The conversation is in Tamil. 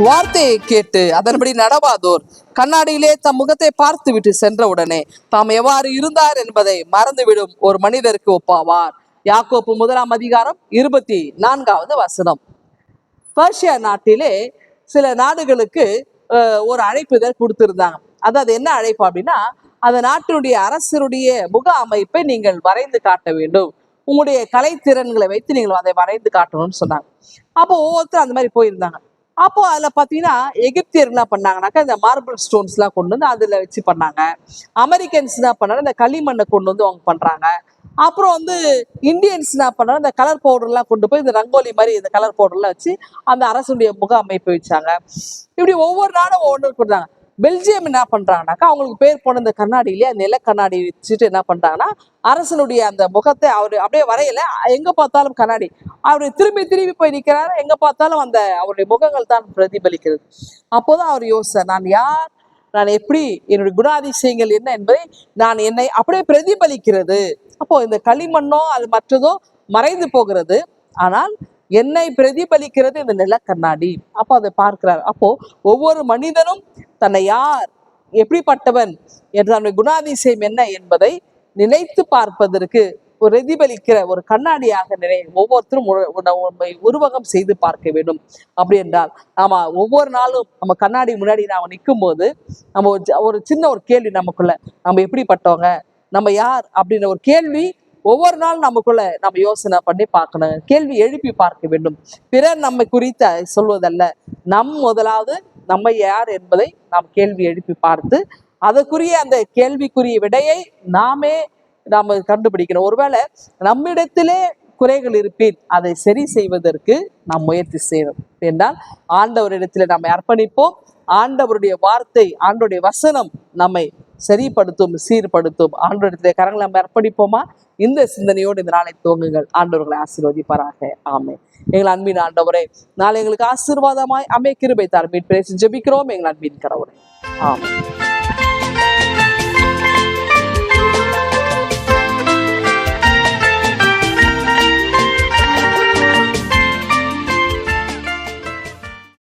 வார்த்தையை கேட்டு அதன்படி நடவாதோர் கண்ணாடியிலே தம் முகத்தை பார்த்து விட்டு சென்றவுடனே தாம் எவ்வாறு இருந்தார் என்பதை மறந்துவிடும் ஒரு மனிதருக்கு ஒப்பாவார். யாக்கோப்பு முதலாம் அதிகாரம் இருபத்தி நான்காவது வசனம். பர்ஷியா நாட்டிலே சில நாடுகளுக்கு அஹ், ஒரு அழைப்புதல் கொடுத்திருந்தாங்க. அதாவது என்ன அழைப்பு அப்படின்னா அந்த நாட்டினுடைய அரசருடைய முக அமைப்பை நீங்கள் வரைந்து காட்ட வேண்டும். உங்களுடைய கலைத்திறன்களை வைத்து நீங்கள் அதை வரைந்து காட்டணும்னு சொன்னாங்க. அப்போ ஒவ்வொருத்தரும் அந்த மாதிரி போயிருந்தாங்க. அப்போ அதுல பாத்தீங்கன்னா எகிப்தியர் என்ன பண்ணாங்கனாக்கா இந்த மார்பிள் ஸ்டோன்ஸ் எல்லாம் கொண்டு வந்து அதுல வச்சு பண்ணாங்க. அமெரிக்கன்ஸ் என்ன பண்ணாங்க இந்த களிமண்ணை கொண்டு வந்து அவங்க பண்றாங்க. அப்புறம் வந்து இந்தியன்ஸ் என்ன பண்ணாங்க இந்த கலர் பவுடர்லாம் கொண்டு போய் இந்த ரங்கோலி மாதிரி இந்த கலர் பவுடர்லாம் வச்சு அந்த அரசுடைய முக அமைப்பு வச்சாங்க. இப்படி ஒவ்வொரு நாடும் ஒவ்வொன்று கொடுத்தாங்க. பெல்ஜியம் என்ன பண்றாங்கனாக்கா அவங்களுக்கு பேர் போன இந்த கண்ணாடியிலே அந்த நில கண்ணாடி வச்சுட்டு என்ன பண்றாங்கன்னா அரசனுடைய அந்த முகத்தை அவர் அப்படியே வரையல. எங்க பார்த்தாலும் கண்ணாடி. அவர் திரும்பி திரும்பி போய் நிக்கிறாரு. எங்க பார்த்தாலும் அந்த அவருடைய முகங்கள் தான் பிரதிபலிக்கிறது. அப்போதான் அவர் யோசிச்சார் நான் யார்? நான் எப்படி? என்னுடைய குணாதிசயங்கள் என்ன என்பதை நான் என்னை அப்படியே பிரதிபலிக்கிறது. அப்போ இந்த களிமண்ணோ அது மற்றதோ மறைந்து போகிறது. ஆனால் என்னை பிரதிபலிக்கிறது இந்த நிலக்கண்ணாடி அப்போ அதை பார்க்கிறார். அப்போ ஒவ்வொரு மனிதனும் தன்னை யார் எப்படிப்பட்டவன் என்ற தன்னுடைய குணாதிசயம் என்ன என்பதை நினைத்து பார்ப்பதற்கு ஒரு பிரதிபலிக்கிற ஒரு கண்ணாடியாக நினை ஒவ்வொருத்தரும் உண்மை உருவகம் செய்து பார்க்க வேண்டும். அப்படி என்றால் நாம ஒவ்வொரு நாளும் நம்ம கண்ணாடி முன்னாடி நாம நிற்கும் போது நம்ம ஒரு ஒரு சின்ன ஒரு கேள்வி நமக்குள்ள நம்ம எப்படிப்பட்டவங்க நம்ம யார் அப்படின்ற ஒரு கேள்வி ஒவ்வொரு நாள் நமக்குள்ள நம்ம யோசனை பண்ணி பார்க்கணும் கேள்வி எழுப்பி பார்க்க வேண்டும். பிறர் நம்மை குறித்த சொல்வதல்ல. நம் முதலாவது நம்ம யார் என்பதை நாம் கேள்வி எழுப்பி பார்த்து அதற்குரிய அந்த கேள்விக்குரிய விடையை நாமே நாம கண்டுபிடிக்கணும். ஒருவேளை நம்மிடத்திலே குறைகள் இருப்பேன் அதை சரி செய்வதற்கு நாம் முயற்சி செய்யணும் என்றால் ஆண்டவரிடத்தில் நாம் அர்ப்பணிப்போம். ஆண்டவருடைய வார்த்தை ஆண்டவருடைய வசனம் நம்மை சரிப்படுத்தும் சீர்படுத்தும். ஆண்டோடத்திலே கரங்களை நம்ம அர்ப்பணிப்போமா? இந்த சிந்தனையோடு இந்த நாளை துவங்குங்கள். ஆண்டவர்களை ஆசீர்வதிப்பாராக. ஆமே எங்கள் அன்பின் ஆண்டவரே நாளை எங்களுக்கு ஆசீர்வாதமாய் அமே கிருபை தார் மீட் பேசி ஜெபிக்கிறோம் எங்கள் அன்பின் கடவுளே. ஆமென்.